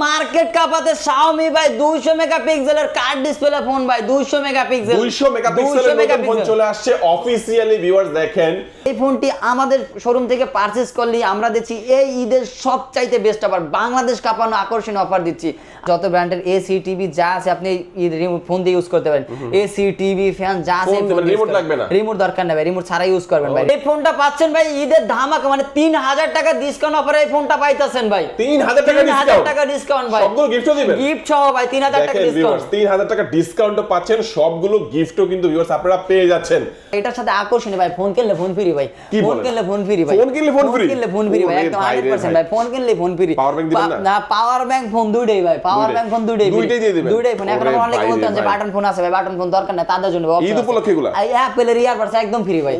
মা market কাপাতে Xiaomi ভাই 200 মেগাপিক্সেলের কার্ড ডিসপ্লে ফোন ভাই 200 মেগাপিক্সেল 200 মেগাপিক্সেলের ফোন চলে আসছে অফিসিয়ালি ভিউয়ার্স দেখেন। এই ফোনটি আমাদের শোরুম থেকে পারচেজ করলে আমরা দিচ্ছি। এই ঈদের সবচাইতে বেস্ট অফার বাংলাদেশ কাঁপানো আকর্ষণীয় অফার দিচ্ছি। যত ব্র্যান্ডের এসি টিভি যা আছে আপনি ঈদ রিমোট ফোন দিয়ে ইউজ করতে পারেন। এসি টিভি ফ্যান যা আছে remote লাগবে না? রিমোট দরকার নেই ভাই রিমোট ছাড়াই ইউজ করবেন ভাই। এই ফোনটা পাচ্ছেন ভাই ঈদের ধামাকা মানে তিন হাজার টাকা ডিসকাউন্ট অফারে এই ফোনটা পাইতেছেন ভাই। 3000 টাকা ডিসকাউন্ট টাকা ডিসকাউন্ট ভাই সবগুলো গিফটও দিবেন? গিফট সহ ভাই তিন হাজার টাকা ডিসকাউন্ট 3000 টাকা ডিসকাউন্টও পাচ্ছেন সবগুলো গিফটও কিন্তু ভিউয়ার্স আপনারা পেয়ে যাচ্ছেন। এটার সাথে আকর্ষণীয় ভাই ফোন কিনলে ফোন ফ্রি ভাই। ফোন কিনলে ফোন ফ্রি ভাই। ফোন কিনলে ফোন free? কিনলে ফোন ফ্রি ভাই একদম 100% ভাই। ফোন কিনলে ফোন ফ্রি Power bank দিবেন না? না পাওয়ার ব্যাংক ফোন দুইটাই ভাই পাওয়ার ব্যাংক ফোন দুইটাই দুইটাই দিয়ে দিবেন? দুইটাই ফোন এখন অনেকে ভাই যে বাটন ফোন আছে ভাই বাটন ফোন দরকার নাই তাদের জন্য ঈদ উপলক্ষে এগুলা? এই অ্যাপেলের ইয়ারবাডস একদম ফ্রি ভাই।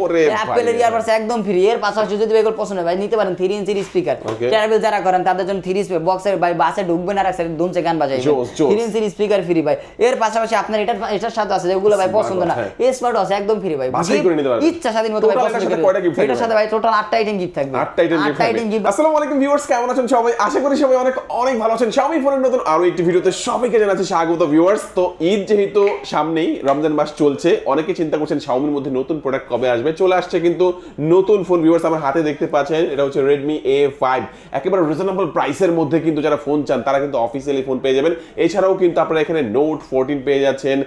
ইয়ারবাডস একদম ফ্রি এর পাশাপাশি যদি এগুলো পছন্দ হয় ভাই নিতে পারেন 3 ইঞ্চির স্পিকার ট্রাভেল যারা করেন তাদের জন্য 3 স্পিকার বক্সের ভাই বাসে ঢুকবেন একসাথে দুমছে গান। 3 ইঞ্চির স্পিকার ফ্রি ভাই। এর পাশাপাশি আপনার এটার এটার সাথে আছে যেগুলো ভাই পছন্দ না। এই স্মার্ট আছে একদম ফ্রি ভাই। ইচ্ছা স্বাধীন মতো ভাই পছন্দ এটার সাথে করে। এটার ভাই টোটাল 8টা আইটেম গিফট থাকবে। আটটা আইটেম গিফট আসসালামু আলাইকুম ভিউয়ার্স কেমন আছেন সবাই? আশা করি সবাই অনেক অনেক ভালো আছেন। Xiaomi ফোনের নতুন আরও একটি ভিডিওতে সবাইকে জানাচ্ছি স্বাগত ভিউয়ার্স তো ঈদ যেহেতু সামনেই রমজান মাস চলছে অনেকে চিন্তা করছেন Xiaomi মধ্যে নতুন প্রোডাক্ট কবে আসবে? চলে আসছে কিন্তু নতুন ফোন ভিউয়ার্স আমার হাতে দেখতে পাচ্ছেন। এটা হচ্ছে Redmi A5 একেবারে রিজনেবল প্রাইসের মধ্যে কিন্তু যারা ফোন চান তারা কিন্তু অফিসিয়ালি ফোন পেয়ে যাবেন। এছাড়াও কিন্তু আপনারা এখানে নোট ফোরটিন পেয়ে যাচ্ছেন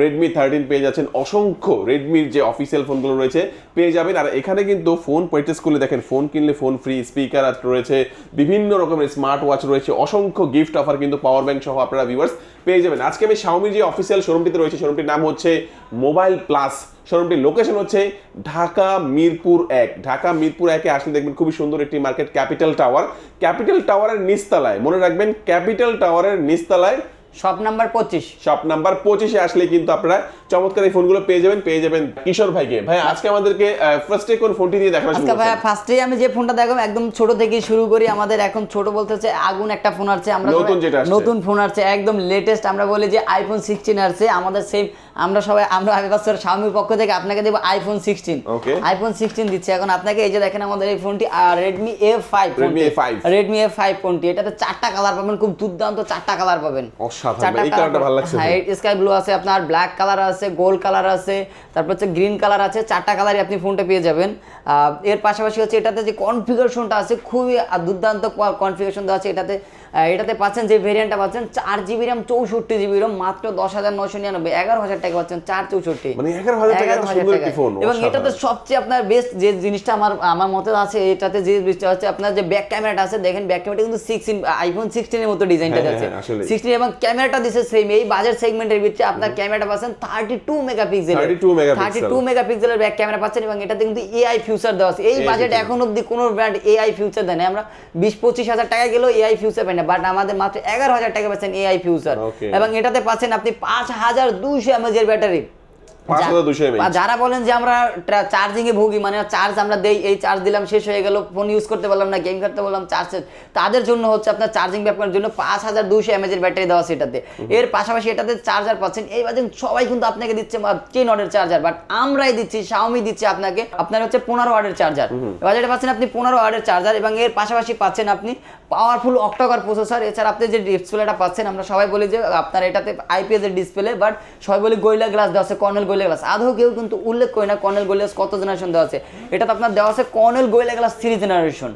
রেডমি থার্টিন পেয়ে যাচ্ছেন, অসংখ্য রেডমির যে অফিসিয়াল ফোনগুলো রয়েছে পেয়ে যাবেন। আর এখানে কিন্তু ফোন পারচেস করলে দেখেন ফোন কিনলে ফোন ফ্রি স্পিকার রয়েছে, বিভিন্ন রকমের স্মার্ট ওয়াচ রয়েছে, অসংখ্য গিফট অফার কিন্তু পাওয়ার ব্যাংক সহ আপনারা ভিউয়ার্স পেয়ে যাবেন। আজকে আমি শাওমির যে অফিসিয়াল শোরুমটিতে রয়েছে শোরুমটির নাম হচ্ছে মোবাইল প্লাস শোরুমটির লোকেশন হচ্ছে ঢাকা মিরপুর এক। ঢাকা মিরপুর একে আসলে দেখবেন খুবই সুন্দর একটি মার্কেট ক্যাপিটাল টাওয়ার ক্যাপিটাল টাওয়ারের নিচতলায়, মনে রাখবেন ক্যাপিটাল টাওয়ারের নিচতলায় শপ নাম্বার 25 শপ নাম্বার পঁচিশে আসলে কিন্তু আপনারা চমৎকার এই ফোনগুলো পেয়ে যাবেন পেয়ে যাবেন কিশোর ভাইকে। ভাই আজকে আমাদেরকে ফার্স্টে কোন ফোনটি দিয়ে দেখানো আজকে ভাই ফার্স্টেই আমি যে ফোনটা দেখাবো একদম ছোট থেকে শুরু করি। আমাদের এখন ছোট বলতে হচ্ছে আগুন একটা ফোন আসছে। আমরা নতুন যেটা নতুন ফোন আসছে একদম লেটেস্ট আমরা বলি যে আইফোন সিক্সটিন আসছে। আমাদের সেম আমরা সবাই আমরা আমি বছর স্বামীর পক্ষ থেকে আপনাকে দেবো আইফোন সিক্সটিন. আইফোন সিক্সটিন দিচ্ছে। এখন আপনাকে এই যে দেখেন আমাদের এই ফোনটি Redmi A five Redmi A5 Redmi A five ফোনটি এটাতে চারটা কালার পাবেন খুব দুর্দান্ত চারটা কালার পাবেন। এই কালারটা ভালো লাগছে হ্যাঁ স্কাই ব্লু আছে আপনার ব্ল্যাক কালার আছে গোল্ড কালার আছে তারপর হচ্ছে গ্রিন কালার আছে চারটা কালারই আপনি ফোনটা পেয়ে যাবেন। এর পাশাপাশি হচ্ছে এটাতে যে কনফিগারেশনটা আছে খুবই দুর্দান্ত কনফিগারেশন দেওয়া আছে এটাতে। এটাতে পাচ্ছেন যে ভেরিয়েন্টটা পাচ্ছেন চার জিবি র্যাম চৌষট্টি জিবি র্যাম মাত্র দশ হাজার নশো নিরানব্বই এগারো হাজার টাকা পাচ্ছেন চার চৌষট্টি। মানে 11,000 টাকায় এত 11,000 সুন্দর একটি টাকায়। ফোন, এবং। এটাতে সবচেয়ে আপনার বেস্ট যে জিনিসটা আমার আমার মতে আছে এটাতে যে জিনিসটা হচ্ছে আপনার যে ব্যাক ক্যামেরাটা আছে দেখেন ব্যাক ক্যামেরাটা কিন্তু সিক্সটিন আইফোন সিক্সটিনের মতো ডিজাইনটা হ্যাঁ, আছে হ্যাঁ, সিক্সটিন এবং ক্যামেরাটা দিছে সেম এই বাজার সেগমেন্টের ভিতরে আপনার ক্যামেরাটা পাচ্ছেন thirty two megapixel 32 megapixel। Thirty two মেগাপিক্সেলের ব্যাক ক্যামেরা পাচ্ছেন এবং এটাতে কিন্তু এআই ফিউচার দেওয়া আছে। এই বাজেট। এখন অব্দি কোনো ব্র্যান্ড এআই ফিউচার দেয় না আমরা বিশ পঁচিশ হাজার টাকা গেলেও এআই ফিউচার পাই না। বাট আমাদের মাত্র এগারো হাজার টাকা পাচ্ছেন এআই ফিউচার এবং এটাতে পাচ্ছেন আপনি পাঁচ হাজার দুইশো এমএজের ব্যাটারি 5200 mAh বা যারা বলেন যে আমরা চার্জিং এ ভুগি মানে চার্জ আমরা দেই এই চার্জ দিলাম শেষ হয়ে গেল ফোন ইউজ করতে পারলাম না গেম খেলতে বললাম চার্জ তাদের জন্য হচ্ছে আপনার চার্জিং ব্যাপারের জন্য পাঁচ হাজার দুইশো এমএজের ব্যাটারি দেওয়া এটাতে। এর পাশাপাশি এটাতে চার্জার পাচ্ছেন। এই বাজে সবাই কিন্তু আপনাকে দিচ্ছে টেন ওয়াটের চার্জার বাট আমরাই দিচ্ছি শাওমি দিচ্ছে আপনাকে আপনার হচ্ছে পনেরো ওয়াটের চার্জার এবার যেটা পাচ্ছেন আপনি পনেরো ওয়াটের চার্জার এবং এর পাশাপাশি পাচ্ছেন আপনি পাওয়ারফুল অক্টোকর প্রসেসর এছাড়া আপনি যে ডিসপ্লেটা পাচ্ছেন আমরা সবাই বলি যে আপনার এটাতে আইপিএস এর ডিসপ্লে বাট সবাই বলি গোয়েলা গ্লাস দেওয়া আছে কর্নেল গোয়েলা গ্লাস আদৌ কেউ কিন্তু উল্লেখ করে না কর্নেল গোয়েলা গ্লাস কত জেনারেশন দেওয়া আছে। এটাতে আপনার দেওয়া আছে Corning Gorilla glass three generation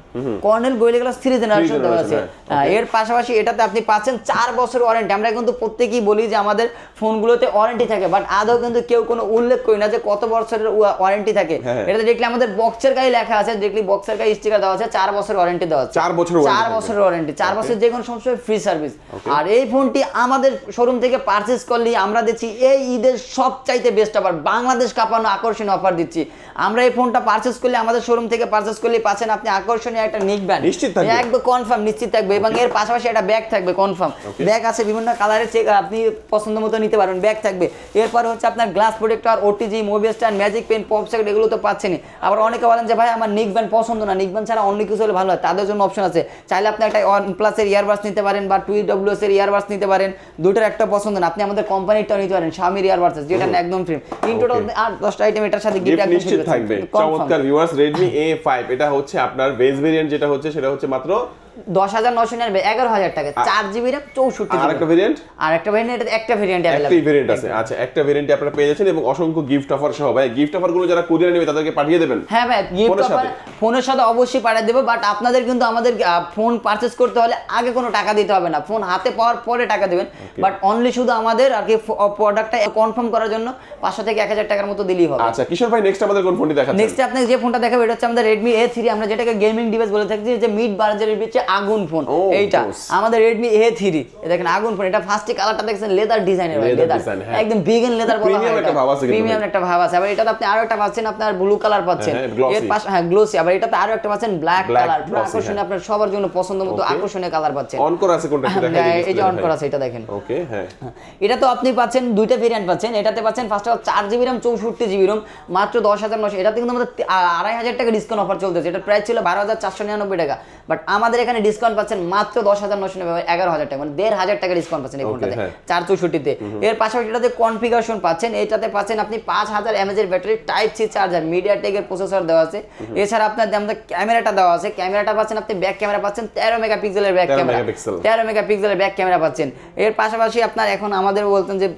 Corning Gorilla glass three generation দেওয়া আছে। হ্যাঁ, এর পাশাপাশি এটাতে আপনি পাচ্ছেন চার বছর ওয়ারেন্টি আমরা কিন্তু প্রত্যেকেই বলি যে আমাদের ফোনগুলোতে ওয়ারেন্টি থাকে বাট আদৌ কিন্তু কেউ কোনো উল্লেখ করি না যে কত বছরের ওয়ারেন্টি থাকে। হ্যাঁ। এটাতে দেখলে আমাদের বক্সের গায়ে লেখা আছে দেখলি বক্সের গায়ে স্টিকার দেওয়া আছে চার বছর ওয়ারেন্টি দেওয়া আছে। চার বছর চার বছরের ওয়ারেন্টি চার বছর যে কোনো সমস্যায় ফ্রি সার্ভিস আর এই ফোনটি আমাদের শোরুম থেকে পারচেজ করলে আমরা দিচ্ছি এই ঈদের সবচাইতে বেস্ট অফার বাংলাদেশ কাঁপানো আকর্ষণীয় অফার দিচ্ছি। আমরা এই ফোনটা পারচেজ করলে আমাদের শোরুম থেকে পারচেজ করলে পাচ্ছেন আপনি আকর্ষণীয় একটা নিক ব্যান্ড নিশ্চিত থাকবে। একদম কনফার্ম নিশ্চিত থাকবে। এবং এর পাশাপাশি একটা ব্যাগ থাকবে কনফার্ম ব্যাগ আছে বিভিন্ন কালারের চেক আপনি পছন্দ মতো নিতে পারবেন ব্যাগ থাকবে। এরপরে হচ্ছে আপনার glass protector OTG movie stand magic pen pop set এগুলো তো পাচ্ছেনই আবার অনেকে বলেন যে ভাই আমার নিক ব্যান্ড পছন্দ না। নিক ব্যান্ড ছাড়া অন্য কিছু হলে ভালো হয়। তাদের জন্য অপশন আছে। চাইলে আপনি একটা ওয়ান প্লাসের ইয়ারবাস নিতে পারেন বা টু ডব্লিউএস এর ইয়ারবাস নিতে পারেন। দুটোর একটা পছন্দ না। আপনি আমাদের কোম্পানিটাও নিতে পারেন স্বামীর ইয়ারবাস যেটা একদম ফ্রি তিন টোটাল Okay. আর দশটা আইটেম এটার সাথে গিফট গিফট একদম নিশ্চিত থাকবে। চমৎকার ভিউয়ার্স Redmi A5 এটা হচ্ছে আপনার বেস ভেরিয়েন্ট যেটা হচ্ছে সেটা হচ্ছে মাত্র দশ হাজার নশো নিরানব্বই এগারো হাজার টাকা। চার জিবি র্যাম চৌষট্টি আর একটা ভেরিয়েন্ট আর একটা ভেরিয়েন্ট একটা ভেরিয়েন্ট একটাই ভেরিয়েন্ট আছে। আচ্ছা একটা ভেরিয়েন্টে আপনারা পেয়ে যাচ্ছেন এবং অসংখ্য গিফট অফার সহ। ভাই গিফট অফারগুলো যারা কুরিয়ার নেবে তাদেরকে পাঠিয়ে দেবেন। হ্যাঁ ভাই গিফট ফোনের অফার সাথে? ফোনের সাথে অবশ্যই পাঠিয়ে দেবো বাট আপনাদের কিন্তু আমাদের ফোন পারচেস করতে হলে আগে কোনো টাকা দিতে হবে না। ফোন হাতে পাওয়ার পরে টাকা দেবেন। বাট অনলি শুধু আমাদের আর কি প্রোডাক্টটা কনফার্ম করার জন্য পাঁচশো থেকে এক হাজার টাকার মতো দিলেই হবে। আচ্ছা কিশোর ভাই নেক্সট আমাদের কোন ফোনটি দেখাচ্ছেন? নেক্সট আপনাকে যে ফোনটা দেখাবো এটা হচ্ছে আমাদের রেডমি এ থ্রি আমরা যেটাকে গেমিং ডিভাইস বলে থাকি যে মিড বাজারের বিচে আগুন ফোন। এইটা আমাদের রেডমি এ থ্রি দেখেন আগুন ফোন। এটা ফার্স্টে কালারটা দেখছেন লেদার ডিজাইনের লেদার হ্যাঁ। একদম বিগেন লেদার হয় প্রিমিয়াম একটা ভাব আছে। আবার এটাতে আপনি আরও একটা পাচ্ছেন আপনার ব্লু কালার পাচ্ছেন। হ্যাঁ, এর পাশে হ্যাঁ গ্লোসি আবার এটাতে আরও একটা পাচ্ছেন ব্ল্যাক কালার আকর্ষণীয় হ্যাঁ। আপনার সবার জন্য পছন্দ মতো। আকর্ষণীয় কালার পাচ্ছেন। অন করা আছে কোনটা হ্যাঁ, এই যে অন করা আছে এটা দেখেন। ওকে হ্যাঁ। এটা তো আপনি পাচ্ছেন দুইটা ভেরিয়েন্ট পাচ্ছেন। এটাতে পাচ্ছেন ফার্স্ট অফ চার জিবি র্যাম চৌষট্টি জিবি রোম মাত্র দশ হাজার নশো এটাতে কিন্তু আমাদের আড়াই হাজার টাকা ডিসকাউন্ট অফার চলতেছে। এটা প্রাইস ছিল বারো হাজার চারশো নিরানব্বই টাকা। বাট আমাদের এখানে ডিসকাউন্ট পাচ্ছেন মাত্র দশ হাজার নশো নিরানব্বই এগারো হাজার টাকা মানে দেড় হাজার টাকা ডিসকাউন্ট পাচ্ছেন এই ফোনটাতে হ্যাঁ। চার চৌষট্টিতে। এর পাশাপাশি এটাতে কনফিগারেশন পাচ্ছেন এটাতে পাচ্ছেন আপনি পাঁচ হাজার এমএজের ব্যাটারি টাইপ সি চার্জার মিডিয়া টেকের প্রসেসর দেওয়া আছে। এছাড়া আপনার আমাদের ক্যামেরাটা দেওয়া আছে ক্যামেরাটা পাচ্ছেন আপনি ব্যাক ক্যামেরা পাচ্ছেন তেরো মেগাপিক্সেলের ব্যাক ক্যামেরা। তেরো মেগাপিক্সেলের ব্যাক ক্যামেরা পাচ্ছেন। এর পাশাপাশি আপনার এখন আমাদের বলতেন যে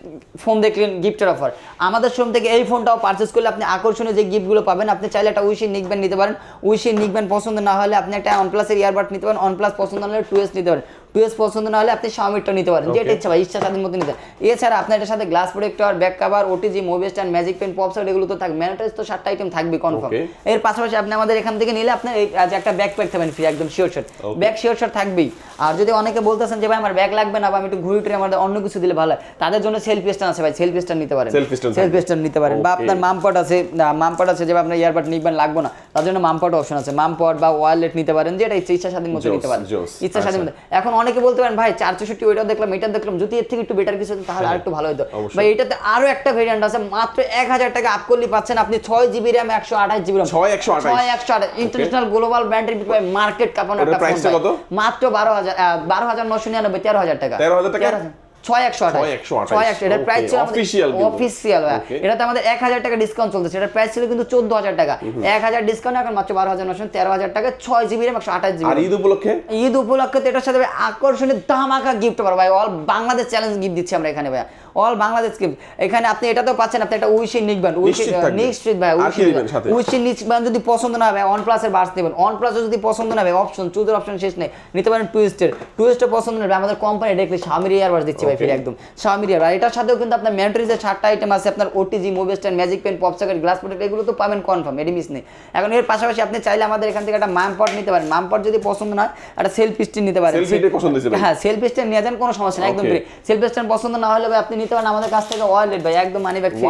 ফোন দেখলেন গিফটের অফার আমাদের শোরুম থেকে এই ফোনটাও পারচেস করলে আপনি আকর্ষণীয় যে গিফটগুলো পাবেন আপনি চাইলে একটা উইশি নিকবেন নিতে পারেন। উইশি নিকবেন পছন্দ না হলে আপনি একটা অনপ্লাসের ইয়ারবাড নিতে পারেন। অনপ্লাস পছন্দ না হলে টু এস নিতে পারেন টু এস পছন্দ না হলে আপনি শাওমিটা নিতে পারেন যেটা ইচ্ছা ভাই ইচ্ছা স্বাধীন মতো নিতে এছাড়া আপনার এটার সাথে glass protector back cover OTG mobile stand magic pen pop side এগুলো তো থাকবে। ম্যানেটাইজ তো সাতটা আইটেম থাকবে কনফার্ম এর পাশাপাশি আপনি আমাদের এখান থেকে নিলে আপনার এই একটা ব্যাক প্যাক থাকবেন ফ্রি একদম sure shot back sure shot থাকবেই। আর যদি অনেকে বলতেছেন যে ভাই আমার ব্যাগ লাগবে না বা আমি একটু ঘুরি টুরি আমাদের অন্য কিছু দিলে ভালো হয় তাদের জন্য সেলফ স্ট্যান্ড আছে ভাই সেলফ স্ট্যান্ড নিতে পারেন। সেলফ। স্ট্যান্ড নিতে পারেন। বা. আপনার মামপট আছে মামপট আছে যে আপনার ইয়ারবাড নিবেন লাগবে না। তার জন্য মামপট অপশন আছে। মামপট বা ওয়ালেট নিতে পারেন যেটা ইচ্ছা ইচ্ছা স্বাধীন মতো নিতে পারেন। ইচ্ছা স্বাধীন মতো। এখন অনেকে বলতে পারেন ভাই চার চৌষট্টি ওইটা দেখলাম এটা দেখলাম যদি এর থেকে একটু বেটার কিছু তাহলে আর একটু ভালো হতো। ভাই এটাতে আরও একটা ভেরিয়েন্ট আছে মাত্র এক হাজার টাকা আপ করলে পাচ্ছেন আপনি ছয় জিবি র্যাম একশো আঠাশ জিবি র্যাম ছয় একশো আঠাশ। ইন্টারন্যাশনাল গ্লোবাল ব্র্যান্ডের বিপরীতে মার্কেট কাপানো একটা ফোন মাত্র বারো হাজার বারো হাজার নশো নিরানব্বই তেরো হাজার টাকা। 13,000 টাকা? ছয় একশো আঠাশ। এটার প্রাইস ছিল কিন্তু। অফিসিয়াল এটাতে আমাদের এক হাজার টাকা ডিসকাউন্ট চলতেছে। প্রাইস ছিল কিন্তু চোদ্দ হাজার টাকা। এক হাজার ডিসকাউন্ট এখন মাত্র বারো হাজার নশো তেরো হাজার টাকা ছয় জিবি র্যাম একশো আঠাশ জিবি ঈদ উপলক্ষে? ঈদ উপলক্ষে তো এটার সাথে আকর্ষণীয় ধামাকা গিফট পাবো ভাই। অল বাংলাদেশ চ্যালেঞ্জ গিফট দিচ্ছি আমরা এখানে ভাই। অল বাংলাদেশ গিফট এখানে আপনি এটাতেও পাচ্ছেন আপনি একটা উইশি উইশি নিশ্চিত ভাই উইশি নিকবেন যদি পছন্দ না হয় অন প্লাসের বাস নেবেন অন প্লাসে যদি পছন্দ না হয় অপশন চুজের অপশন শেষ নেই। নিতে পারেন টুইস্টের টুইস্টের পছন্দ না আমাদের কোম্পানি দেখলে স্বামীর দিচ্ছি ভাই. ফিরে একদম। ইয়ার আর এটার সাথেও কিন্তু আপনার ম্যান্ট্রিজের সাতটা আইটেম আছে আপনার OTG mobile stand magic pen pop socket glass protect এগুলো তো পাবেন কনফার্ম এটি মিস নেই। এখন এর পাশাপাশি আপনি চাইলে আমাদের এখান থেকে একটা মাম পট নিতে পারেন। মাম পট যদি পছন্দ না হয় একটা সেলফ স্টিন নিতে পারেন। হ্যাঁ সেলফ স্ট্যান্ড নিয়ে যান কোনো সমস্যা নেই একদম ফ্রি সেলফ স্ট্যান্ড পছন্দ না হলে ভাই আপনি নিতে পারেন আমাদের কাছ থেকে ওয়ালেট ভাই একদম মানি ব্যাগ ফ্রি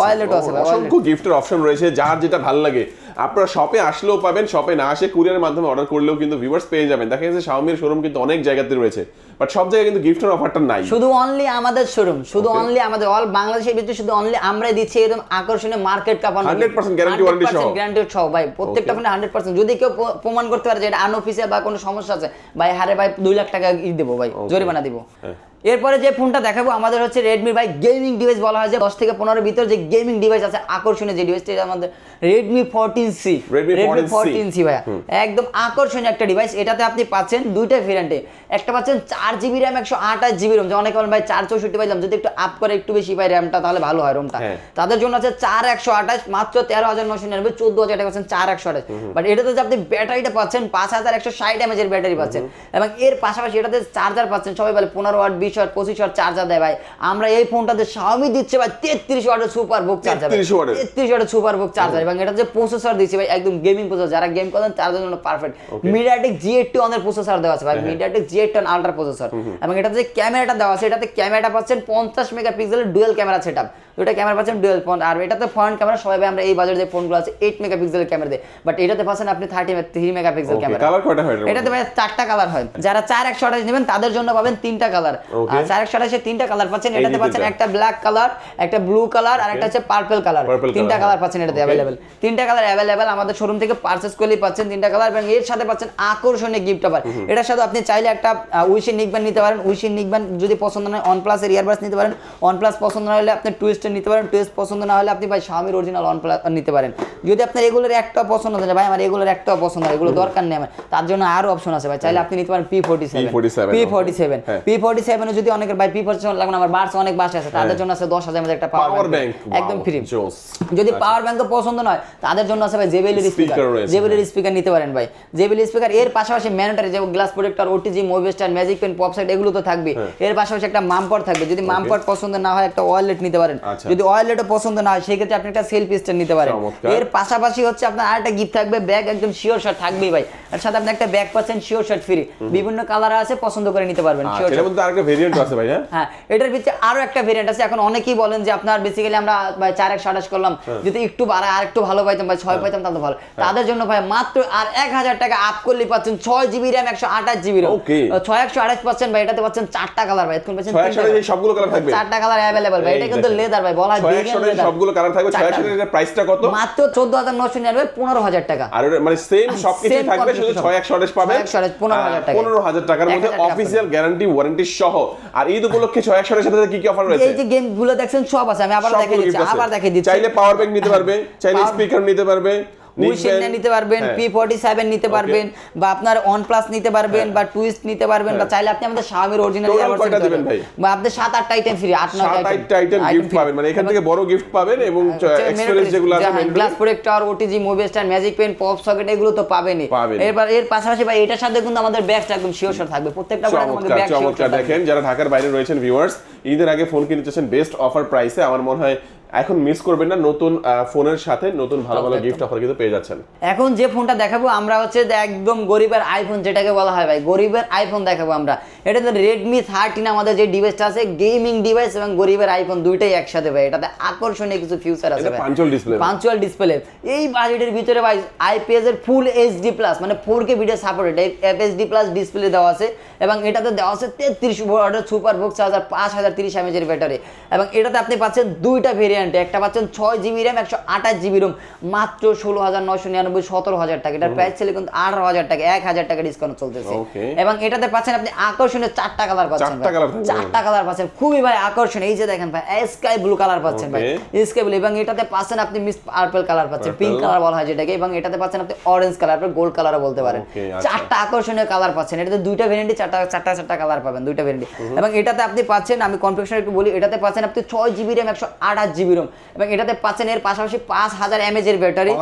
ওয়ালেটও আছে অসংখ্য গিফটের অপশন রয়েছে যার যেটা ভালো লাগে আপনারা শপে আসলেও পাবেন শপে না আসে কুরিয়ারের মাধ্যমে অর্ডার করলেও কিন্তু ভিউয়ার্স পেয়ে যাবেন। দেখা যাচ্ছে শাওমির শোরুম কিন্তু অনেক জায়গাতে রয়েছে বাট সব জায়গায় কিন্তু গিফটের অফারটা নাই। শুধু অনলি আমাদের শোরুম শুধু অনলি আমাদের অল বাংলাদেশের ভিতরে শুধু অনলি আমরাই দিচ্ছি এরকম আকর্ষণীয় মার্কেট কাপানো 100% guarantee warranty সহ। গ্যারান্টি সহ ভাই প্রত্যেকটা ফোনে হান্ড্রেড পার্সেন্ট যদি কেউ প্রমাণ করতে পারে যে এটা আনঅফিসিয়াল বা কোনো সমস্যা আছে ভাই হারে ভাই দুই লাখ টাকা ই দেবো ভাই জরিমানা দিব। হ্যাঁ। এরপরে যে ফোনটা দেখাবো আমাদের হচ্ছে রেডমি ভাই গেমিং ডিভাইস বলা হয় যে দশ থেকে পনেরো ভিতর যে গেমিং ডিভাইস আছে আকর্ষণীয় যে ডিভাইসটা এটা আমাদের Redmi fourteen C 14C fourteen C ভাইয়া। একদম আকর্ষণীয় একটা ডিভাইস এটাতে আপনি পাচ্ছেন দুইটা ভেরিয়েন্টে একটা পাচ্ছেন চার জিবি র্যাম একশো আঠাশ জিবি রোম যে অনেকে বলেন ভাই চার চৌষট্টি পাইলাম যদি একটু আপ করে একটু বেশি পাই র্যামটা তাহলে ভালো হয় রোমটা হ্যাঁ। তাদের জন্য আছে চার একশো আঠাশ মাত্র তেরো হাজার নশো নিরানব্বই চোদ্দ হাজার টাকা পাচ্ছেন চার একশো আঠাশ। বাট এটাতে যে আপনি ব্যাটারিটা পাচ্ছেন পাঁচ হাজার একশো ষাট এমএজের ব্যাটারি পাচ্ছেন। এবং এর পাশাপাশি এটাতে চার্জার পাচ্ছেন সবাই বলে পনেরো ওয়াট বিশ ওয়াট পঁচিশ ওয়াট চার্জার দেয় ভাই। আমরা এই ফোনটাতে স্বামী দিচ্ছে ভাই তেত্রিশ ওয়াটের সুপার বুক চার্জার 33 watt এর? তেত্রিশ ওয়াটের সুপার বুক চার্জার এবং এটা যে প্রসেসর দিচ্ছে ভাই একদম গেমিং প্রসেসর যারা গেম করেন তাদের জন্য পারফেক্ট মিডিয়াটেক জি এইটটি অনের প্রসেসর দেওয়া আছে ভাই। MediaTek G eighty ultra processor এবং এটা যে ক্যামেরাটা দেওয়া আছে এটাতে ক্যামেরাটা পাচ্ছেন পঞ্চাশ মেগাপিক্সেলের ডুয়েল ক্যামেরা সেট দুইটা ক্যামেরা পাচ্ছেন ডুয়েল ফোন আর এটাতে ফ্রন্ট ক্যামেরা সবাই আমরা এই বাজারে যে ফোনগুলো আছে এইট মেগাপিক্সেলের ক্যামেরা দেয়। বাট এটাতে পাচ্ছেন আপনি থার্টি থ্রি মেগাপিক্সেল ক্যামেরা কয়টা হয় এটাতে ভাই চারটা কালার হয়। যারা চার একশো আঠাশ নেবেন তাদের জন্য পাবেন তিনটা কালার আর চার একশো আঠাশে তিনটা কালার পাচ্ছেন এই এটাতে পাচ্ছেন। একটা ব্ল্যাক কালার একটা ব্লু কালার আর একটা হচ্ছে পার্পল কালার তিনটা কালার পাচ্ছেন এটাতে অ্যাভেলেবেল তিনটা কালার অ্যাভেলেবেল আমাদের শোরুম থেকে পারচেস করলেই পাচ্ছেন তিনটা কালার এবং এর সাথে পাচ্ছেন আকর্ষণীয় গিফট অফার এটার সাথে আপনি চাইলে একটা উইশিন নিকব্যান্ড নিতে পারেন। উইশিন নিকব্যান্ড যদি পছন্দ নয় অন প্লাসের ইয়ারবাস নিতে পারেন। অন প্লাস পছন্দ না হলে আপনি টুইস্টের নিতে পারেন টুইস্ট পছন্দ না হলে আপনি ভাই স্বামীর অরিজিনাল অন প্লাস নিতে পারেন। যদি আপনার এগুলোর একটা পছন্দ হয় ভাই আমার এগুলোর একটা পছন্দ হয় এগুলো দরকার নেই আমার। তার জন্য আরও অপশন আছে ভাই চাইলে আপনি নিতে পারেন P forty seven P forty seven হ্যাঁ। পি ফোর্টি সেভেনে যদি অনেকের ভাই পি ফোর্টি সেভেন লাগবে আমার বার্স অনেক বাসে আছে তাদের জন্য আছে দশ হাজার একটা পাওয়ার ব্যাংক একদম ফ্রি যদি পাওয়ার ব্যাংক পছন্দ নয় তাদের জন্য আছে ভাই Speaker স্পিকার জেবিএল স্পিকার নিতে পারেন ভাই। জেবিএল স্পিকার এর পাশাপাশি ম্যানেটারি যেমন glass protector OTG movie star magic pen pop side এগুলো তো থাকবে এর পাশাপাশি একটা মামপট থাকবে। যদি মামপট পছন্দ না হয় একটা ওয়ালেট নিতে পারেন। আচ্ছা। যদি ওয়ালেটও পছন্দ না হয় সেক্ষেত্রে আপনি একটা সেলফি স্ট্যান্ড নিতে পারেন। এর পাশাপাশি হচ্ছে আপনার আরেকটা গিফট থাকবে ব্যাগ একদম শিওর শার্ট থাকবেই ভাই। এর সাথে আপনি একটা ব্যাগ পাচ্ছেন শিওর শার্ট ফ্রি বিভিন্ন কালার আছে পছন্দ করে নিতে পারবেন শিওর এটার মধ্যে আরেকটা ভেরিয়েন্ট আছে ভাই হ্যাঁ? হ্যাঁ এটার ভিতরে আরও একটা ভেরিয়েন্ট আছে। এখন অনেকেই বলেন যে আপনার বেসিক্যালি আমরা ভাই চার একশো আঠাশ করলাম যদি একটু বাড়ায় আর একটু ভালো পাইতাম ভাই ছয় পাইতাম তাহলে ভালো। তাদের জন্য ভাই মাত্র আর এক হাজার টাকা আপ করলে পাচ্ছেন ছয় জিবি র্যাম একশো আঠাশ জিবি র্যাম. ছয় একশো আঠাশ পাচ্ছেন ভাই এটাতে পাচ্ছেন চারটা কালার ভাই এখন পাচ্ছেন সবগুলো কালার থাকবে। চারটা কালার অ্যাভেলেবল ভাই। এটা কিন্তু লেদার ভাই বলা। সবগুলো কালার থাকবে ছয় চারটা। প্রাইসটা কত মাত্র চোদ্দ হাজার নশো নিরানব্বই পনেরো হাজার টাকা আর মানে সেম সবকিছু থাকবে শুধু configuration। ছয় একশো আঠাশ পাবে 628 15,000 টাকা। পনেরো হাজার টাকার মধ্যে অফিসিয়াল গ্যারান্টি ওয়ারেন্টি সহ আর ঈদ উপলক্ষে ছয় একশো সাথে কি কি অফার রয়েছে এই যে গেমগুলো দেখছেন সব আছে আমি আবার দেখে দিচ্ছি আবার দেখে দিচ্ছি চাইলে পাওয়ার ব্যাংক নিতে পারবে চাইলে স্পিকার নিতে পারবে উইশিন নিতে পারবেন। পি ফোর্টি সেভেন নিতে পারবেন বা আপনার ওয়ান প্লাস নিতে পারবেন বা টুইস্ট নিতে পারবেন বা চাইলে আপনি আমাদের অরিজিনাল? বা আপনি সাত আটটা আইটেম ফ্রি আট নয় সাত আটটা আইটেম গিফট পাবেন মানে এখান থেকে বড় গিফট পাবেন এবং এক্সপেরিয়েন্স যেগুলো আছে glass protector OTG movie star magic pen pop socket এগুলো তো পাবেনই। এরপর এর পাশাপাশি ভাই এটার সাথে কিন্তু আমাদের ব্যাগটা একদম শিওর থাকবে। প্রত্যেকটা আমাদের ব্যাগ শিওর দেখেন যারা ঢাকার বাইরে রয়েছেন ভিউয়ার্স ঈদের আগে ফোন কিনতে চাচ্ছেন বেস্ট অফার প্রাইসে আমার মনে হয় এখন মিস করবেন না নতুন ফোনের সাথে নতুন ভালো ভালো গিফট অফার কিন্তু পেয়ে যাচ্ছেন। এখন যে ফোনটা দেখাবো আমরা হচ্ছে একদম গরিবের আইফোন যেটাকে বলা হয় ভাই গরিবের আইফোন দেখাবো আমরা। এটা তো রেডমি থার্টিন আমাদের যে ডিভাইসটা আছে গেমিং ডিভাইস এবং গরিবের আইফোন দুইটাই একসাথে ভাই। এটাতে আকর্ষণীয় কিছু ফিউচার আছে পাঞ্চুয়াল ডিসপ্লে পাঞ্চুয়াল ডিসপ্লে এই বাজেটের ভিতরে ভাই আইপিএস এর ফুল এইচডি প্লাস মানে four K video supported FSD plus display দেওয়া আছে। এবং এটাতে দেওয়া আছে তেত্রিশ ওয়াটের সুপার বুক চার্জার পাঁচ হাজার তিরিশ এমএচের ব্যাটারি এবং এটাতে আপনি পাচ্ছেন দুইটা ভেরিয়েন্টে একটা পাচ্ছেন ছয় জিবি র্যাম একশো আঠাশ জিবি রোম মাত্র ষোলো হাজার নয়শো নিরানব্বই সতেরো হাজার টাকা। এটার প্রাইস ছিল কিন্তু আঠারো হাজার টাকা এক হাজার টাকা ডিসকাউন্ট চলতেছে। এবং এটাতে পাচ্ছেন আপনি আকর্ষণীয় চারটা কালার পাচ্ছেন চারটা কালার পাচ্ছেন। খুবই ভাই আকর্ষণীয়। এই যে দেখেন ভাই স্কাই ব্লু কালার পাচ্ছেন ভাই। স্কাই ব্লু এবং এটাতে পাচ্ছেন আপনি মিস পার্পল কালার পাচ্ছেন। পিঙ্ক কালার বলা হয় যেটাকে এবং এটাতে পাচ্ছেন আপনি অরেঞ্জ কালার আপনি গোল্ড কালারও বলতে পারেন। আচ্ছা। চারটা আকর্ষণীয় কালার পাচ্ছেন। এটাতে দুইটা ভেরিয়েন্টে চারটা চারটা চারটা কালার পাবেন দুইটা ভেরিয়েন্টে এবং এটাতে আপনি পাচ্ছেন আমি কনফিউশন একটু বলি এটাতে পাচ্ছেন আপনি ছয় জিবি র্যাম একশো আঠাশ জিবি রোম এবং এটাতে পাচ্ছেন এর পাশাপাশি পাঁচ হাজার ব্যাটারি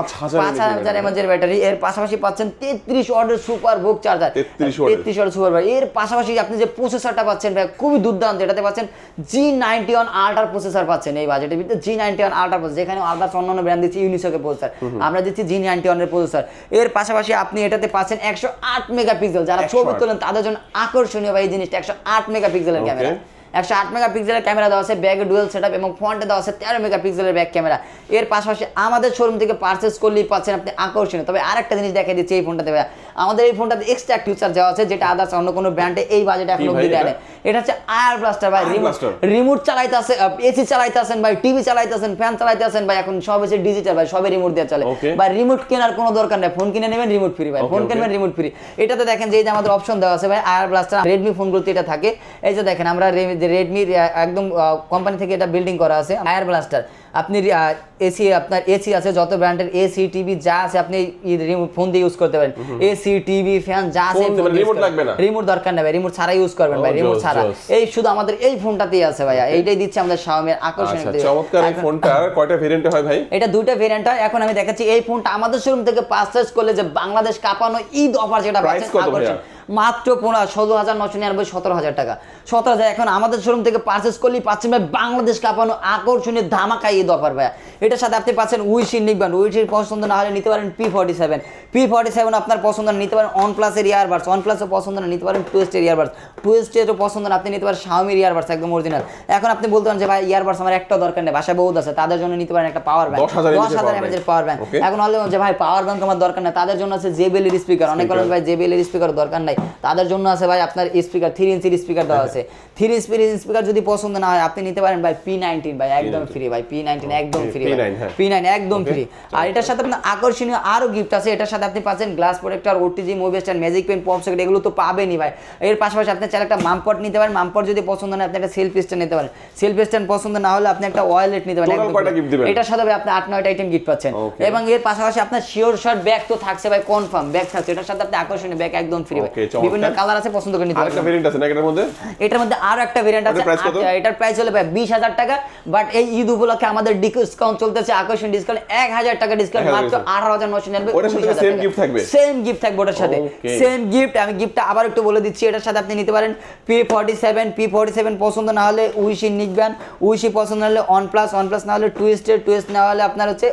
পাঁচ হাজার ব্যাটারি এর পাশাপাশি পাচ্ছেন তেত্রিশ ওয়াটের সুপার বুক চার্জার 33 watt এর। তেত্রিশ সুপার এর পাশাপাশি আপনি যে প্রসেসরটা পাচ্ছেন ভাই খুবই দুর্দান্ত। এটাতে পাচ্ছেন জি নাইনটি ওয়ান আল্ট্রার প্রসেসর পাচ্ছেন এই বাজেটের ভিতরে। G ninety one ultra processor যেখানে আল্ট্রা অন্যান্য ব্র্যান্ড দিচ্ছে ইউনিসকের প্রসেসর আমরা দিচ্ছি জি নাইনটি ওয়ানের প্রসেসর এর পাশাপাশি আপনি এটাতে পাচ্ছেন একশো আট মেগাপিক্সেল যারা ছবি তোলেন তাদের জন্য আকর্ষণীয় ভাই এই জিনিসটা একশো আট মেগাপিক্সেলের. ক্যামেরা একশো আট মেগাপিক্সেলের ক্যামেরা দেওয়া আছে, ব্যাগে, ডুয়েল সেটআপ এবং ফ্রন্টে দেওয়া আছে তেরো মেগাপিক্সেলের ব্যাক ক্যামেরা। এর পাশাপাশি আমাদের শোরুম থেকে পারচেস করলেই পাচ্ছেন আপনি আকর্ষণীয়। তবে আরেকটা জিনিস দেখা দিচ্ছি এই ফোনটাতে আমাদের এই ফোনটাতে এক্সট্রা ফিচার দেওয়া আছে যেটা আদার্স অন্য কোনো ব্র্যান্ডে এই বাজেটে এখন অব্দি দেয় এটা? হচ্ছে আয়ার ব্লাস্টার ভাই রিমোট? রিমোট চালাইতেছে এসি চালাইতেছেন ভাই টিভি চালাইতেছেন ফ্যান চালাইতেছেন ভাই এখন সব এসে ডিজিটাল ভাই সবে রিমোট দিয়ে চলে। ভাই রিমোট কেনার কোনো দরকার নেই ফোন কিনে নেবেন রিমোট ফ্রি ভাই। ফোন. কিনবেন রিমোট ফ্রি এটাতে দেখেন যে এই যে আমাদের অপশন দেওয়া আছে ভাই আয়ার ব্লাস্টার রেডমি ফোনগুলোতে এটা থাকে। এই যে দেখেন আমরা রেডমি একদম কোম্পানি থেকে এটা বিল্ডিং করা আছে আয়ার ব্লাস্টার আপনি এসি আপনার এসি আছে যত ব্র্যান্ডের এসি টিভি যা আছে আপনি ফোন দিয়ে ইউজ করতে পারেন। এসি টিভি ফ্যান যা আছে remote লাগবে না? রিমোট দরকার নেই রিমোট ছাড়া ইউজ করবেন ভাই Oh, রিমোট ছাড়া। এই শুধু আমাদের এই ফোনটাতেই আছে ভাইয়া। এইটাই দিচ্ছে আমাদের শাওমির আকর্ষণীয় আচ্ছা চমৎকার এই ফোনটা কয়টা ভেরিয়েন্টে হয় ভাই? এটা দুইটা ভেরিয়েন্ট হয়। এখন আমি দেখাচ্ছি এই ফোনটা আমাদের শোরুম থেকে পারচেজ করলে যে বাংলাদেশ কাঁপানো ঈদ অফার যেটা পাচ্ছেন আকর্ষণ। মাত্র পনেরো ষোলো হাজার নশো নিরানব্বই সতেরো হাজার টাকা। সতেরো হাজার এখন আমাদের শোরুম থেকে পারচেস করলেই পাচ্ছেন ভাই বাংলাদেশ কাঁপানো আকর্ষণীয় ধামাকা ঈদ অফার ভাইয়া। এটার সাথে আপনি পাচ্ছেন উইশির নিকবান উইশির পছন্দ না হলে নিতে পারেন P forty seven P forty seven আপনার পছন্দ না নিতে পারেন অন প্লাসের ইয়ারবাডস অন প্লাসের পছন্দ না নিতে পারেন টুয়েস্টের ইয়ারবাডস টুয়েস্টেরও পছন্দ না আপনি নিতে পারেন শাওমির ইয়ারবাডস একদম অরিজিনাল এখন আপনি বলতে পারেন যে ভাই ইয়ারবাডস আমার একটা দরকার নেই বাসায় বহুত আছে তাদের জন্য নিতে পারেন একটা পাওয়ার ব্যাংক দশ হাজার এমএজের পাওয়ার ব্যাংক এখন হলে যে ভাই পাওয়ার ব্যাংক আমার দরকার নেই তাদের জন্য আছে জেবিএল স্পিকার অনেক বলেন ভাই জেবিএল স্পিকার দরকার নাই। তাদের জন্য আছে ভাই আপনার স্পিকার থ্রি ইঞ্চির স্পিকার দেওয়া আছে। থ্রি ইঞ্চির স্পিকার যদি পছন্দ না হয় আপনি নিতে পারেন ভাই পি নাইনটিন ভাই একদম ফ্রি ভাই পি নাইনটিন একদম ফ্রি P9। পি নাইন একদম ফ্রি আর এটার সাথে আপনার আকর্ষণীয় আরও গিফট আছে এটার সাথে আপনি পাচ্ছেন glass protector OTG movie stand magic pen pop socket এগুলো তো পাবেনই ভাই। এর পাশাপাশি আপনি চাইলে একটা মামপট নিতে পারেন। মামপট যদি পছন্দ না হয়, আপনি একটা সেলফ স্ট্যান্ড নিতে পারেন। সেলফ স্ট্যান্ড পছন্দ না হলে আপনি একটা ওয়ালেট নিতে পারেন? এটার সাথে আপনি আট নয়টা আইটেম গিফট পাচ্ছেন। এবং এর পাশাপাশি আপনার শিওর শর্ট ব্যাগ তো থাকছে ভাই কনফার্ম ব্যাগ থাকছে। এটার সাথে আপনি আকর্ষণীয় ব্যাগ একদম ফ্রি ভাই। বিভিন্ন কালার আছে পছন্দ করে নিতে আরেকটা ভেরিয়েন্ট আছে না এটার মধ্যে? এটার মধ্যে আরও একটা ভেরিয়েন্ট আছে এটার? আট- এটার প্রাইস হলো ভাই বিশ হাজার টাকা বাট এই ঈদ উপলক্ষে আমাদের ডিসকাউন্ট চলতেছে আকর্ষণ ডিসকাউন্ট এক হাজার টাকা ডিসকাউন্ট মাত্র ওটার সাথে same gift থাকবে? সেম গিফট থাকবে ওটার সাথে। সেম গিফট আমি গিফটটা আবার একটু বলে দিচ্ছি এটার সাথে আপনি নিতে পারেন P forty seven P forty seven পছন্দ না হলে উইশি নিকবেন উইশি পছন্দ না হলে ওয়ান প্লাস ওয়ান প্লাস না হলে টুইস্টের টুইস্ট না হলে আপনার হচ্ছে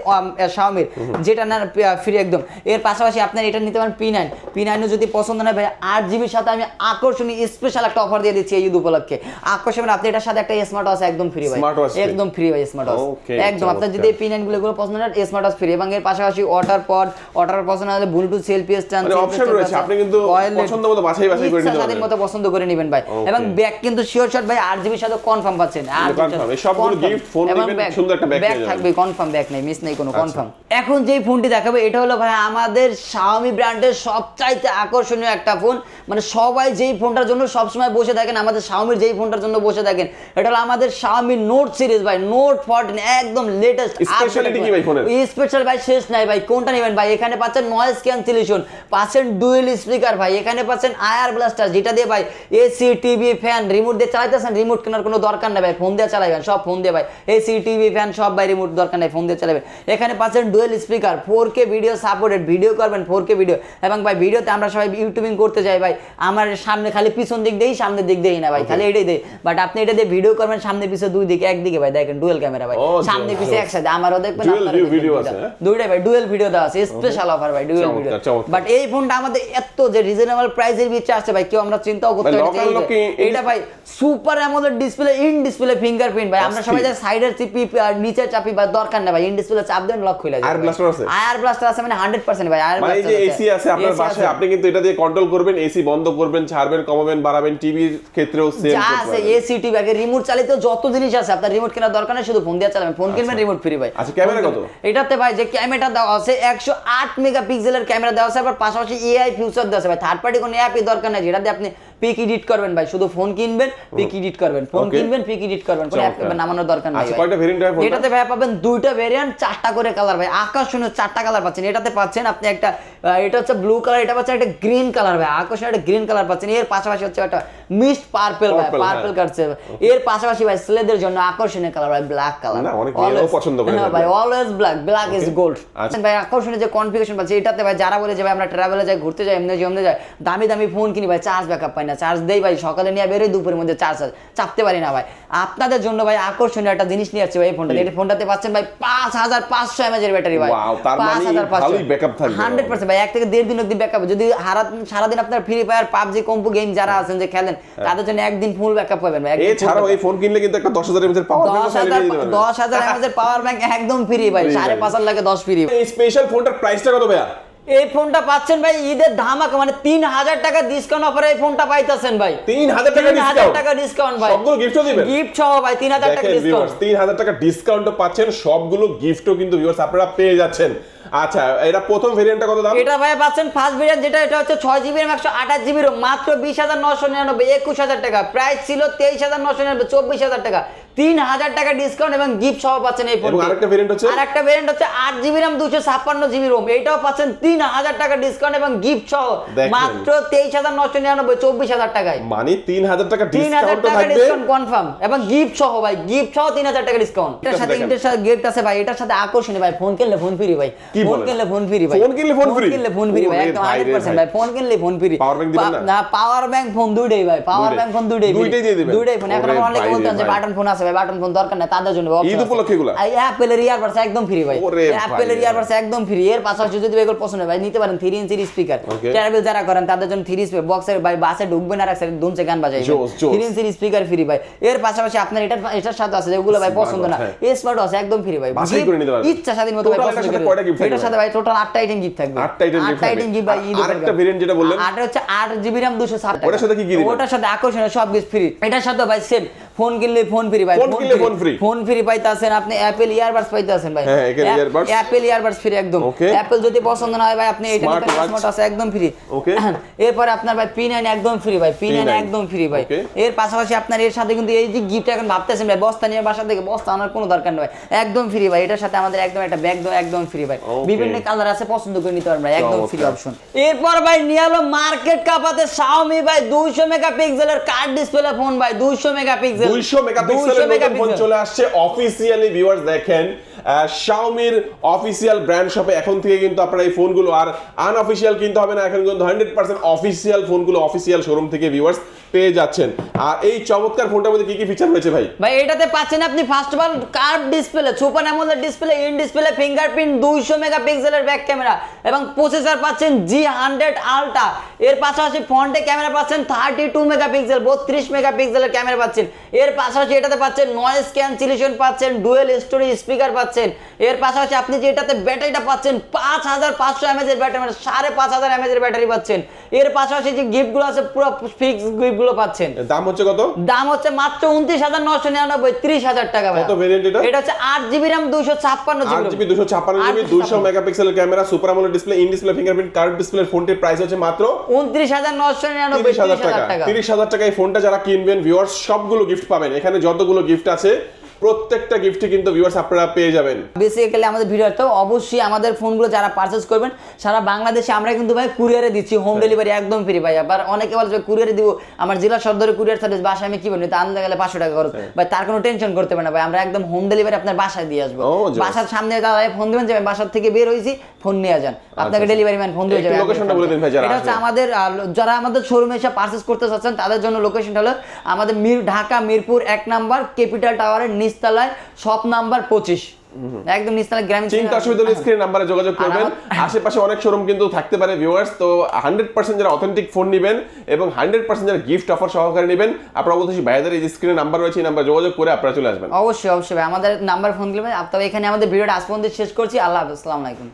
শাওমির যেটা না ফ্রি একদম। এর পাশাপাশি আপনার এটা নিতে পারেন পি নাইন পি নাইনও যদি পছন্দ না ভাই আট জিবির সাথে আমি আকর্ষণীয় স্পেশাল একটা অফার দিয়ে দিচ্ছি এই ঈদ উপলক্ষে। আকর্ষণ আপনি এটার সাথে একটা স্মার্ট ওয়াচ একদম ফ্রি ভাই। একদম ফ্রি ভাই স্মার্ট ওয়াচ একদম আপনার যদি। এই পি নাইনগুলো পছন্দ হয় স্মার্ট ওয়াচ ফ্রি এবং এর পাশাপাশি ওয়াটার পড ওয়াটার পছন্দ হলে ব্লুটুথ সেলফি স্ট্যান্ড option রয়েছে, আপনি কিন্তু পছন্দ মতো বাছাই বাছাই করে নিতে পারবেন। মতো পছন্দ করে নেবেন ভাই। এবং ব্যাগ কিন্তু শিওর শট ভাই আট জিবির সাথে কনফার্ম পাচ্ছেন। Confirm, এই সবগুলো gift, phone নিবেন, সুন্দর একটা ব্যাগ থাকবে কনফার্ম ব্যাগ নেই মিস নেই কোনো আচ্ছা। কনফার্ম এখন যেই ফোনটি দেখাবো এটা হলো ভাই আমাদের Xiaomi ব্র্যান্ডের সবচাইতে আকর্ষণীয় একটা ফোন মানে সবাই যেই ফোনটার জন্য সবসময় বসে থাকেন আমাদের Xiaomi যেই ফোনটার জন্য বসে থাকেন এটা হলো আমাদের Xiaomi Note সিরিজ ভাই Note 14 একদম লেটেস্ট Speciality কি ভাই ফোনের? স্পেশাল ভাই শেষ নাই ভাই কোনটা নেবেন ভাই? এখানে পাচ্ছেন নয়েজ ক্যান্সেলেশন পাচ্ছেন ডুয়েল স্পিকার ভাই এখানে পাচ্ছেন আয়ার ব্লাস্টার যেটা দিয়ে ভাই এসি টিভি ফ্যান রিমোট দিয়ে চালাইতেছেন রিমোট কেনার কোনো দরকার নেই ভাই ফোন দিয়ে চালাবেন সব ফোন দিয়ে ভাই এসি টিভি ফ্যান সব ভাই রিমোট দরকার নেই ফোন দিয়ে চালাবেন এখানে পাচ্ছেন dual speaker four K video supported video করবেন ফোর কে ভিডিও এবং ভাই ভিডিওতে আমরা সবাই ইউটিউবিং করতে যাই ভাই। আমার সামনে খালি পিছন দিক দেই সামনের দিক দেই না ভাই খালি এটাই দেই বাট আপনি এটা দিয়ে ভিডিও করবেন সামনে পিছনে দুই দিকে একদিকে ভাই দেখেন ডুয়েল ক্যামেরা ভাই। সামনে পিছে একসাথে আমারও দেখবেন হ্যাঁ? দুইটাই ভাই ডুয়েল ভিডিও দেওয়া আছে স্পেশাল অফার ভাই ডুয়েল ভিডিও বাট এই ফোনটা আমাদের এত যে রিজনেবল প্রাইসের ভিতরে আছে ভাই কেউ আমরা চিন্তাও করতে পারি এইটা ভাই super AMOLED display in display fingerprint ভাই। আমরা সবাই। যে সাইডের চিপি আর নিচে চাপি বা দরকার না ভাই ইন ডিসপ্লে চাপ দেন লক খুলে যায় Air blaster আছে? আয়ার ব্লাস্টার আছে মানে 100% ভাই আয়ার মানে এই যে এসি আছে আপনার বাসায় আপনি কিন্তু এটা দিয়ে কন্ট্রোল করবেন এসি বন্ধ করবেন ছাড়বেন কমাবেন বাড়াবেন টিভির ক্ষেত্রেও সেম যা আছে এসি টিভি আগে রিমোট চালিত যত জিনিস আছে আপনার রিমোট কেনার দরকার নেই শুধু ফোন দিয়ে চালাবেন। ফোন কিনবেন রিমোট ফ্রি ভাই। আচ্ছা, ক্যামেরা কত? এটাতে ভাই যে ক্যামেরাটা দেওয়া আছে একশো আট মেগাপিক্সেলের ক্যামেরা দেওয়া আছে আবার পাশাপাশি এআই ফিউচার দেওয়া আছে ভাই। থার্ড পার্টি কোনো অ্যাপই দরকার নেই যেটা দিয়ে আপনি পিক এডিট করবেন ভাই শুধু ফোন কিনবেন পিক এডিট করবেন ফোন কিনবেন পিক এডিট করবেন কোনো অ্যাপ। নামানোর দরকার নেই আচ্ছা, কয়টা হয় ফোনটা? এটাতে ভাই পাবেন দুইটা ভেরিয়েন্ট চারটা করে কালার ভাই। আকর্ষণীয় চারটা কালার পাচ্ছেন। এটাতে পাচ্ছেন আপনি একটা এটা হচ্ছে ব্লু কালার এটা পাচ্ছেন একটা গ্রিন কালার ভাই। আকর্ষণীয় একটা গ্রিন কালার পাচ্ছেন। এর পাশাপাশি হচ্ছে একটা মিস্ট পার্পল ভাই পার্পল হ্যাঁ। কাটছে এর পাশাপাশি ভাই ছেলেদের জন্য আকর্ষণীয় কালার ভাই ব্ল্যাক কালার না, অনেক পছন্দ করে না ভাই always black black is gold. ভাই আকর্ষণীয় যে কনফিগারেশন পাচ্ছে এটাতে ভাই যারা বলে যে ভাই আমরা ট্রাভেলে যাই ঘুরতে যাই এমনি এমনি যাই দামি দামি ফোন কিনি ভাই চার্জ ব্যাকআপ পাই না। চার্জ দেই ভাই সকালে নিয়ে বেরোই দুপুরের মধ্যে চার্জ চাপতে পারি না ভাই। আপনাদের জন্য ভাই আকর্ষণীয় একটা জিনিস নিয়ে আসছে ভাই এই ফোনটা এই ফোনটাতে পাচ্ছেন ভাই পাঁচ হাজার পাঁচশো এমএজ এর ব্যাটারি ভাই। মানে ভালোই থাকবে। হান্ড্রেড পার্সেন্ট ভাই এক থেকে দেড় দিন অব্দি ব্যাকআপ যদি হারা- সারাদিন আপনার ফ্রি ফায়ার পাবজি কম্পু গেম যারা আছেন যে খেলেন তাদের জন্য একদিন ফুল ব্যাকআপ পাবেন ভাই এছাড়াও এই ফোন কিনলে কিন্তু একটা দশ হাজার এমএচের পাওয়ার দশ হাজার দশ হাজার এমএজের পাওয়ার ব্যাংক একদম ফ্রি ভাই সাড়ে পাঁচ হাজার লাগে দশ ফ্রি এই স্পেশাল ফোনটার প্রাইসটা কত ভাইয়া? এই ফোনটা পাচ্ছেন ভাই ঈদের ধামাকা মানে তিন হাজার টাকা ডিসকাউন্ট অফারে এই ফোনটা পাইতেছেন ভাই। তিন হাজার টাকা ডিসকাউন্ট টাকা ডিসকাউন্ট ভাই। সবগুলো গিফটও দিবেন? গিফট সহ ভাই তিন হাজার টাকা ডিসকাউন্ট তিন হাজার টাকা ডিসকাউন্টও পাচ্ছেন সবগুলো গিফটও কিন্তু ভিউয়ার্স আপনারা পেয়ে যাচ্ছেন। আচ্ছা এটা প্রথম ভেরিয়েন্টটা কত দাম? এটা ভাই পাচ্ছেন ফার্স্ট ভেরিয়েন্ট যেটা এটা হচ্ছে ছয় জিবি র্যাম একশো আঠাশ জিবি রোম মাত্র বিশ হাজার নশো নিরানব্বই একুশ হাজার টাকা। প্রাইস ছিল তেইশ হাজার নশো নিরানব্বই চব্বিশ হাজার টাকা। তিন হাজার টাকা ডিসকাউন্ট এবং গিফট সহ পাচ্ছেন এই ফোন আরেকটা ভেরিয়েন্ট হচ্ছে? আর একটা ভেরিয়েন্ট হচ্ছে আট জিবি র্যাম দুশো ছাপ্পান্ন জিবি রোম এটাও পাচ্ছেন তিন হাজার টাকা ডিসকাউন্ট এবং গিফট সহ। মাত্র তেইশ হাজার নশো নিরানব্বই চব্বিশ হাজার টাকায়। মানে তিন হাজার টাকা তিন হাজার টাকা ডিসকাউন্ট কনফার্ম এবং গিফট সহ ভাই গিফট সহ তিন হাজার টাকা ডিসকাউন্ট এটার সাথে। ইন্টারেস্ট গিফট আছে ভাই এটার সাথে আকর্ষণীয় ভাই ফোন কিনলে ফোন ফ্রি ভাই। ফোন কিনলে ফোন ফ্রি ভাই। ফোন কিনলে ফোন free? কিনলে ফোন ফ্রি ভাই একদম রে 100% ভাই। ফোন কিনলে ফোন ফ্রি Power bank দিবেন না? পাওয়ার ব্যাংক ফোন দুইটাই ভাই পাওয়ার ব্যাংক ফোন দুইটাই দুইটাই দিয়ে দিবেন? দুইটাই ফোন এখন অনেকে যে ভাই। বাটন ফোন আছে আছে ভাই বাটন ফোন দরকার নাই তাদের জন্য ঈদ উপলক্ষে এগুলা? অ্যাপেলের ইয়ারবাডস একদম ফ্রি ভাই ওরে ভাই অ্যাপেলের রে। ইয়ারবাডস একদম ফ্রি এর পাশাপাশি যদি এগুলো পছন্দ হয় ভাই নিতে পারেন থ্রি ইঞ্চির স্পিকার ট্রাভেল যারা করেন তাদের জন্য থ্রি স্পিকার বক্সের ভাই বাসে ঢুকবেন আর এক সাইডে দুনছে গান বাজাই জোস, জোস। ইঞ্চির স্পিকার ফ্রি ভাই এর পাশাপাশি আপনার এটার এটার সাথে আছে যেগুলো ভাই পছন্দ না স্মার্ট আছে একদম ফ্রি ভাই। ইচ্ছা স্বাধীন মতো ভাই পছন্দ করে। এটার ভাই? সাথে ভাই টোটাল আটটা আইটেম গিফট থাকবে আটটা item gift আটটা আইটেম গিফট ভাই ঈদ আরেকটা variant যেটা বললেন? আট হচ্ছে আট জিবি র্যাম দুশো ষাট ওটার সাথে কি কি দিবেন? ওটার সাথে আকর্ষণীয় সব কিছু ফ্রি এটার সাথে ভাই সেম ফোন কিনলে ফোন ফ্রি ভাই ফোন কিনলে phone free? ফোন ফ্রি পাইতাছেন আপনি অ্যাপেল ইয়ারবাডস পাইতাছেন ভাই। হ্যাঁ, এখানে earbuds। অ্যাপেল ইয়ারবাডস ফ্রি একদম. অ্যাপেল যদি পছন্দ না হয় ভাই আপনি এটা স্মার্ট আছে একদম ফ্রি Okay. এরপরে আপনার ভাই পি নাইন একদম ফ্রি ভাই পি নাইন P9 একদম ফ্রি ভাই। এর পাশাপাশি আপনার এর সাথে কিন্তু এই যে গিফট এখন ভাবতেছেন ভাই বস্তা নিয়ে বাসা থেকে বস্তা আনার কোনো দরকার নেই ভাই। একদম ফ্রি ভাই এটার সাথে আমাদের একদম একটা ব্যাগ একদম ফ্রি ভাই। বিভিন্ন কালার আছে পছন্দ করে নিতে পারবেন একদম ফ্রি অপশন এরপর ভাই নিয়ে মার্কেট কাপাতে Xiaomi ভাই 200 মেগাপিক্সেলের কার্ড ডিসপ্লে ফোন ভাই 200 মেগাপিক্সেল 200 মেগাপিক্সেলের নতুন ফোন চলে আসছে অফিসিয়ালি ভিউয়ার্স দেখেন। শাওমির অফিসিয়াল ব্র্যান্ড শপে এখন থেকে কিন্তু আপনারা এই ফোনগুলো আর আনঅফিসিয়াল কিনতে হবে না। এখন কিন্তু হান্ড্রেড পার্সেন্ট অফিসিয়াল ফোনগুলো অফিসিয়াল শোরুম থেকে ভিউয়ার্স পেয়ে যাচ্ছেন। আর এই চমৎকার ফোনটার মধ্যে কি কি ফিচার রয়েছে ভাই? ভাই, এটাতে পাচ্ছেন আপনি first of all curve display super AMOLED display in display fingerprint দুইশো মেগাপিক্সেলের ব্যাক ক্যামেরা এবং প্রসেসর পাচ্ছেন জি হান্ড্রেড আলট্রা এর পাশাপাশি ফ্রন্টে ক্যামেরা পাচ্ছেন থার্টি টু মেগাপিক্সেল বত্রিশ মেগাপিক্সেলের ক্যামেরা পাচ্ছেন। এর পাশাপাশি এটাতে পাচ্ছেন নয়েজ ক্যান্সেলেশন পাচ্ছেন ডুয়েল স্টোরি স্পিকার পাচ্ছেন। এর পাশাপাশি আপনি যে এটাতে ব্যাটারিটা পাচ্ছেন, পাঁচ হাজার পাঁচশো ব্যাটারি মানে সাড়ে পাঁচ হাজার ব্যাটারি পাচ্ছেন। এর পাশাপাশি যে গিফটগুলো আছে, পুরো ফিক্স গিফটগুলো পাচ্ছেন। দাম হচ্ছে কত? দাম হচ্ছে মাত্র উনত্রিশ হাজার নশো নিরানব্বই ত্রিশ হাজার টাকা কত ভেরিয়েন্ট এটা? এটা হচ্ছে আট জিবি র্যাম দুশো ছাপ্পান্ন জিবি দুশো ছাপ্পান্ন জিবি দুশো মেগাপিক্সেল ক্যামেরা সুপার আমলের display in display fingerprint curved display ফোনটির প্রাইস হচ্ছে মাত্র উনত্রিশ হাজার নশো নিরানব্বই টাকা। তিরিশ হাজার টাকা এই ফোনটা যারা কিনবেন ভিউয়ার্স সবগুলো গিফট পাবেন। এখানে যতগুলো গিফট আছে প্রত্যেকটা গিফটই কিন্তু ভিউয়ার্স আপনারা পেয়ে যাবেন। বেসিক্যালি আমাদের ভিডিও তো অবশ্যই আমাদের ফোনগুলো যারা পারচেজ করবেন সারা বাংলাদেশে আমরা কিন্তু ভাই কুরিয়ারে দিচ্ছি হোম ডেলিভারি একদম ফ্রি ভাই। আবার অনেকে বলছে কুরিয়ারে দিব আমার জেলা সদরে কুরিয়ার সার্ভিস বাসায় আমি কি বলি তা আনতে গেলে পাঁচশো টাকা খরচ। ভাই তার কোনো টেনশন করতে হবে না ভাই আমরা একদম হোম ডেলিভারি আপনার বাসায় দিয়ে আসব। বাসার সামনে দাঁড়ায় ফোন দেবেন যে বাসার থেকে বের হয়েছি ফোন নিয়ে যান। আপনাকে আচ্ছা। ডেলিভারি ম্যান ফোন দিয়ে যাবে location-টা বলে দিন ভাই যারা এটা হচ্ছে আমাদের যারা আমাদের শোরুমে এসে পারচেস করতে চাচ্ছেন তাদের জন্য লোকেশনটা হলো আমাদের মির ঢাকা মিরপুর এক নাম্বার ক্যাপিটাল টাওয়ারের নিচতলায় সব নাম্বার পঁচিশ। একদম নিচতলায় গ্রামীণ চিন্তা অসুবিধা হলে স্ক্রিন নাম্বারে যোগাযোগ করবেন। আশেপাশে অনেক শোরুম কিন্তু থাকতে পারে ভিউয়ার্স তো হান্ড্রেড পার্সেন্ট যারা অথেন্টিক ফোন নেবেন এবং হান্ড্রেড পার্সেন্ট যারা গিফট অফার সহকারে নেবেন আপনারা বলতেছি ভাইদের এই স্ক্রিনে নাম্বার রয়েছে এই নাম্বার যোগাযোগ করে আপনারা চলে আসবেন। অবশ্যই অবশ্যই আমাদের নাম্বার ফোন দিলে তবে এখানে আমাদের ভিডিওটা আজ পর্যন্ত শেষ করছি। আল্লাহ হাফেজ আসসালামু আলাইকুম।